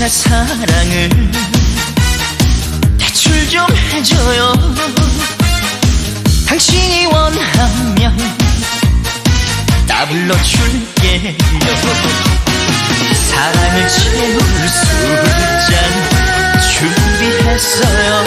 언제나 사랑을 대출 좀 해줘요. 당신이 원하면 나 불러줄게요 사랑을 채울 술잔 준비했어요.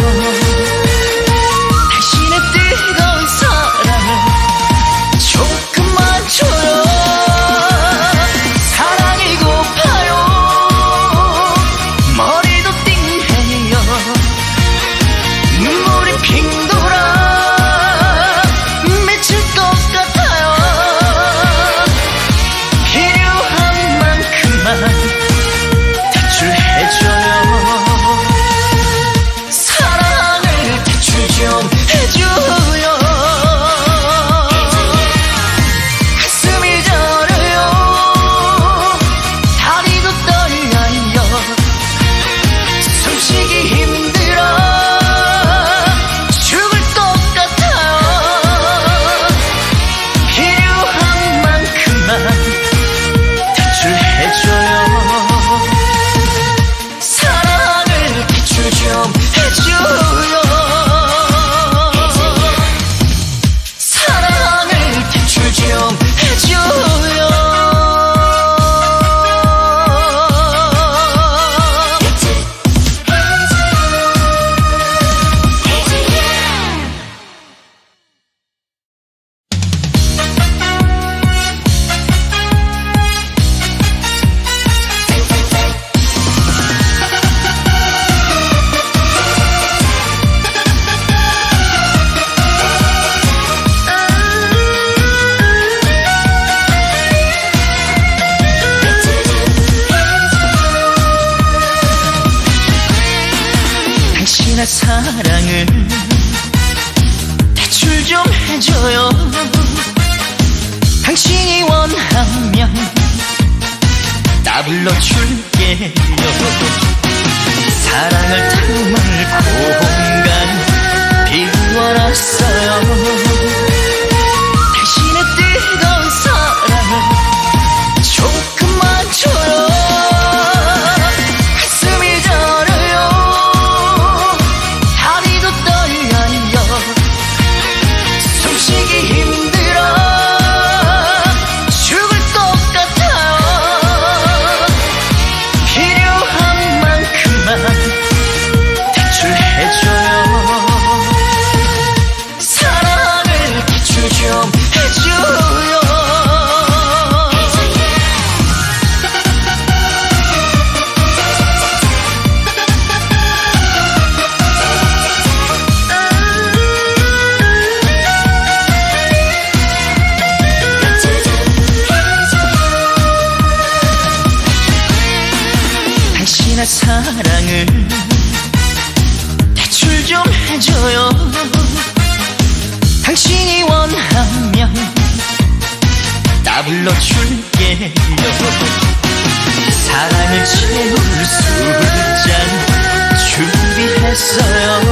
혹시나 사랑을 대출 좀 해줘요. 당신이 원하면 나 불러줄게요 사랑을 채울 술잔 준비했어요.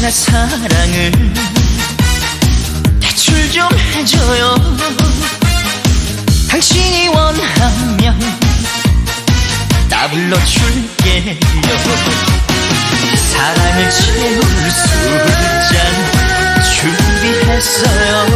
나 사랑을 대출 좀 해줘요. 당신이 원하면 나 불러줄게요. 사랑을 채울 술잔 준비했어요.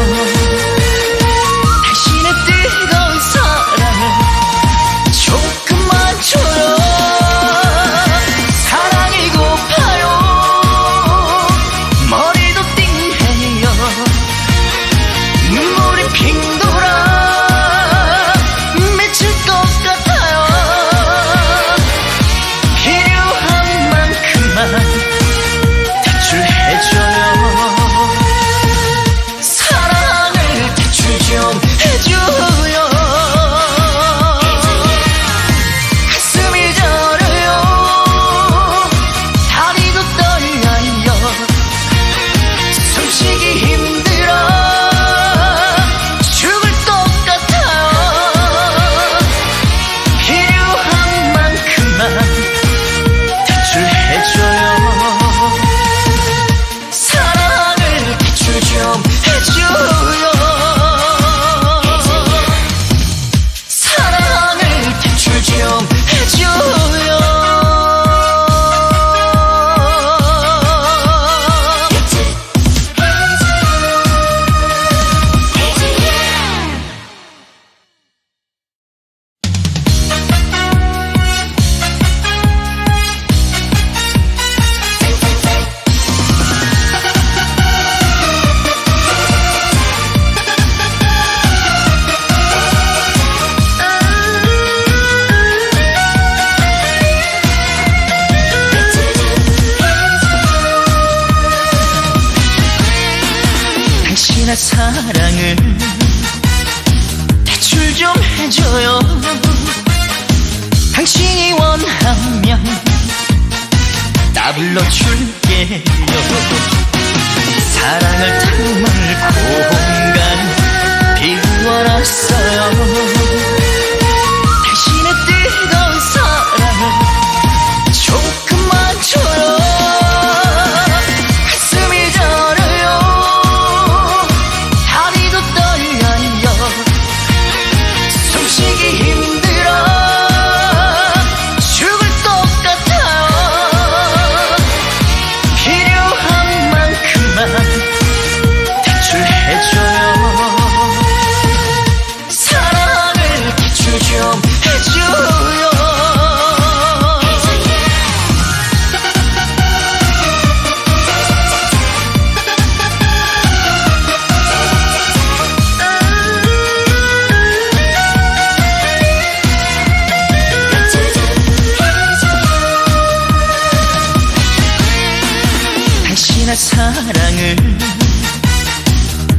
사랑을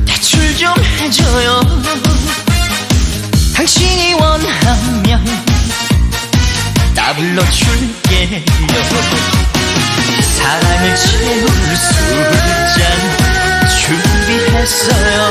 대출 좀 해줘요. 당신이 원하면 나 불러줄게요. 사랑을 채울 술잔 준비했어요.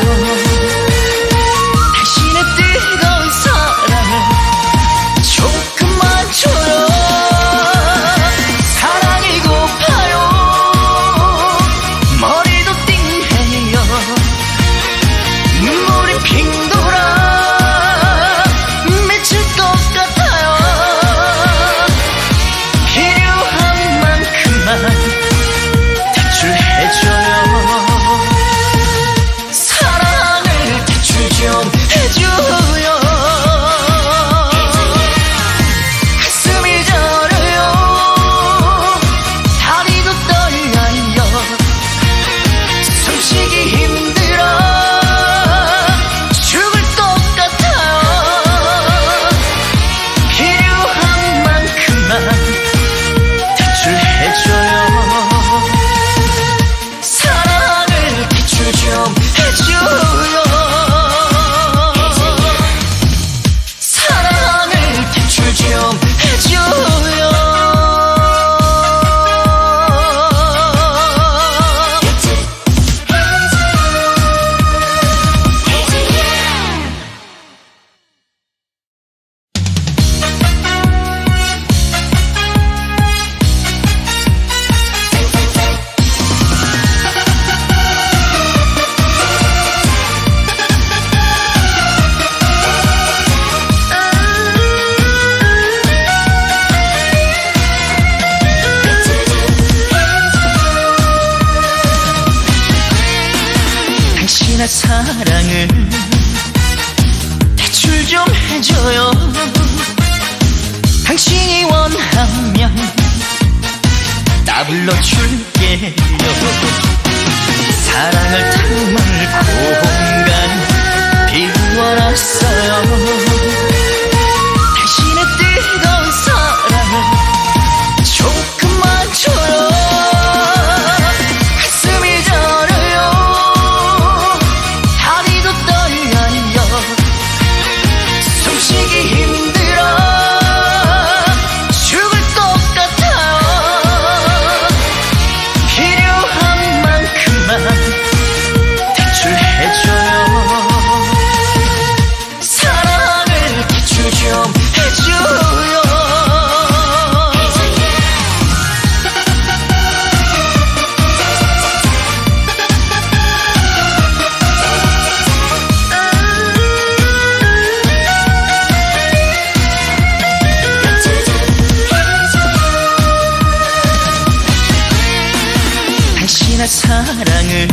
사랑을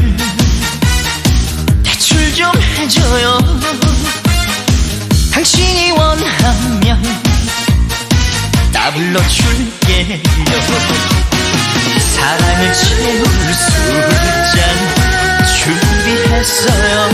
대출 좀 해줘요. 당신이 원하면 나 불러줄게요 사랑을 채울 술잔 준비했어요.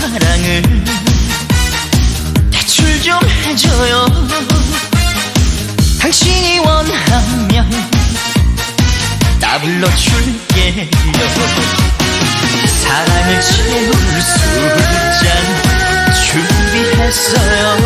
사랑을 대출 좀 해줘요. 당신이 원하면 나 불러줄게요. 사랑을 채울 술잔 준비했어요.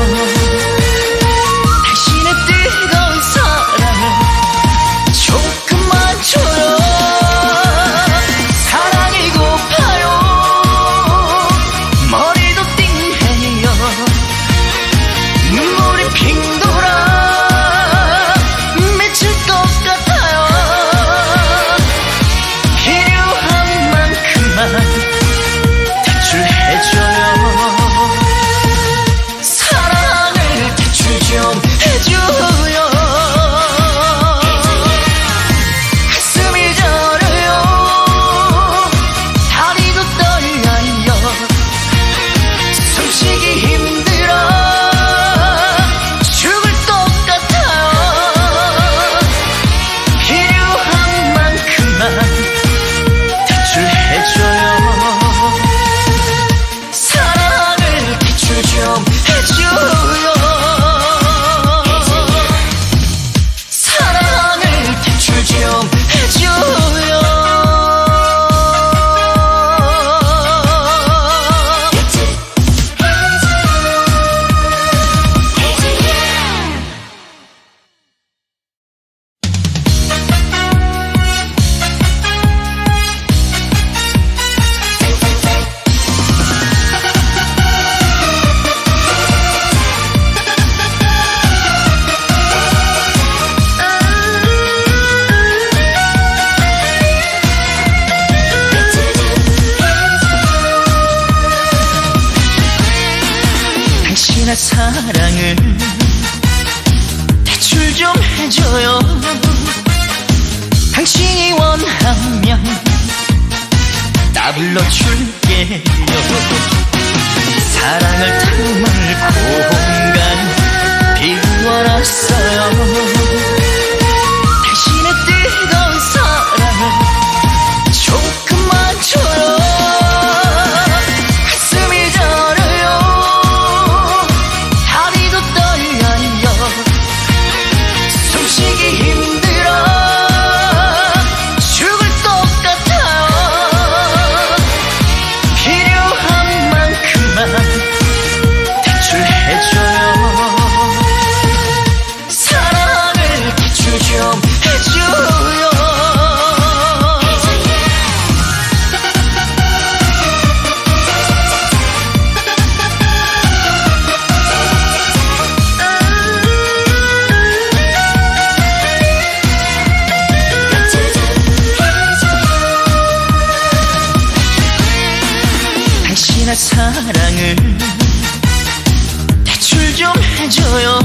사랑을 대출 좀 해줘요.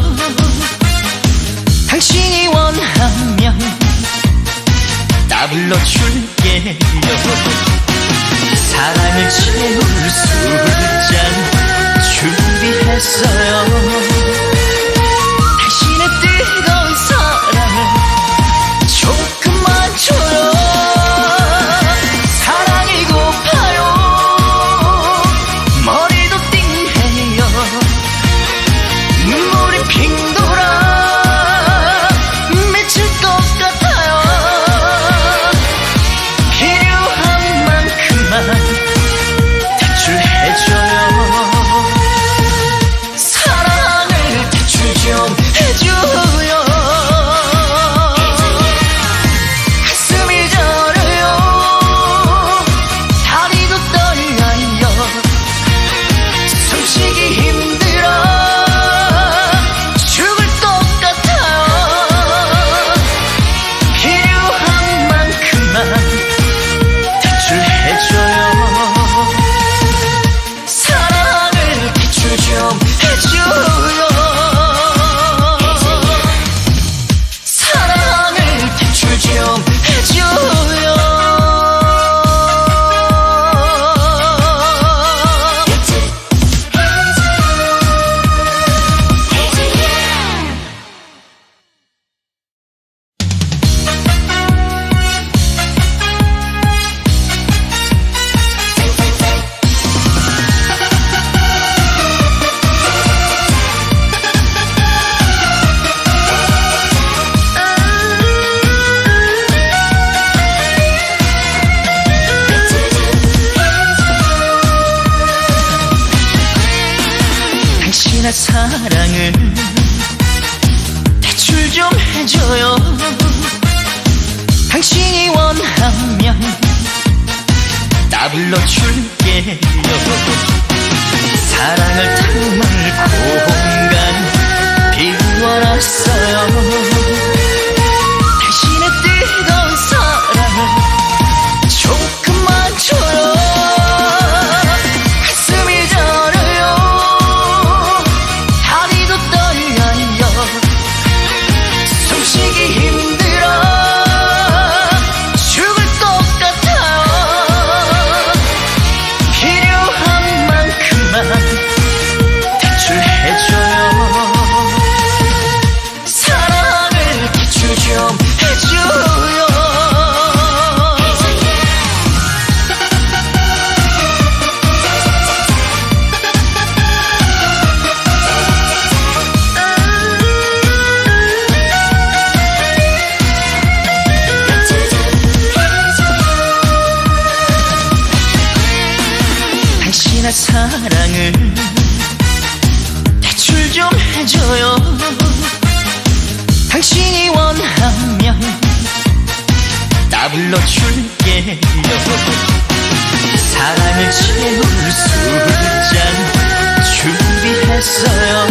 당신이 원하면 다 불러줄게요. 사랑을 채울 술잔 준비했어요. 사랑을 대출 좀 해줘요. 당신이 원하면 나 불러줄게요. 사랑을 채울 술잔 준비했어요.